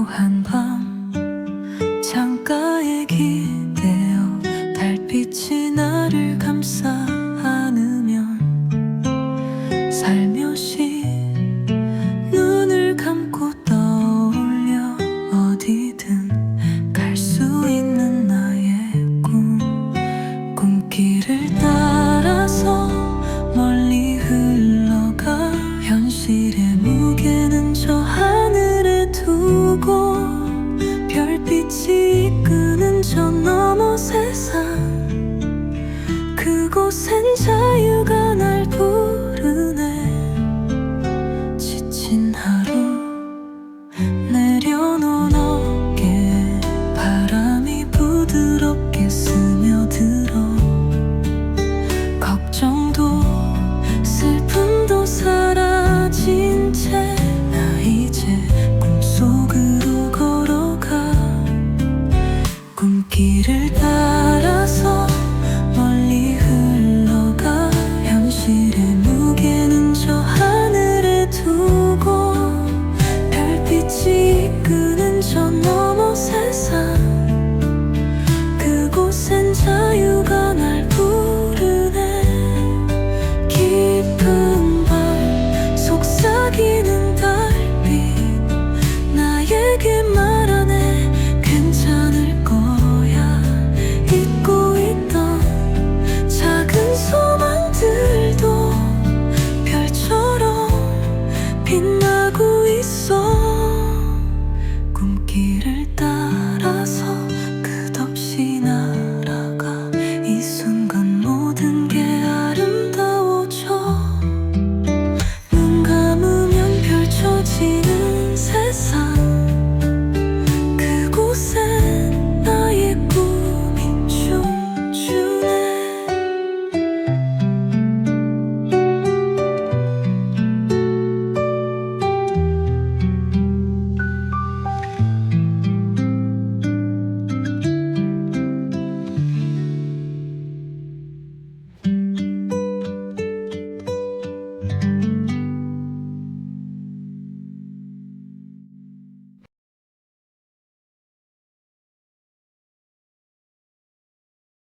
고요한 밤 창가에 기대어 달빛이 나를 감싸 안으면 살며시 눈을 감고 떠올려 어디든 갈 수 있는 나의 꿈. 꿈길을 따라서 멀리 흘러 빛이 이끄는 저 너머 세상. 그곳엔 자유가 날 부르네. 지친 하루 내려놓은 어깨. 바람이 부드럽게 스며들어. 걱정도 슬픔 꿈길을 따라서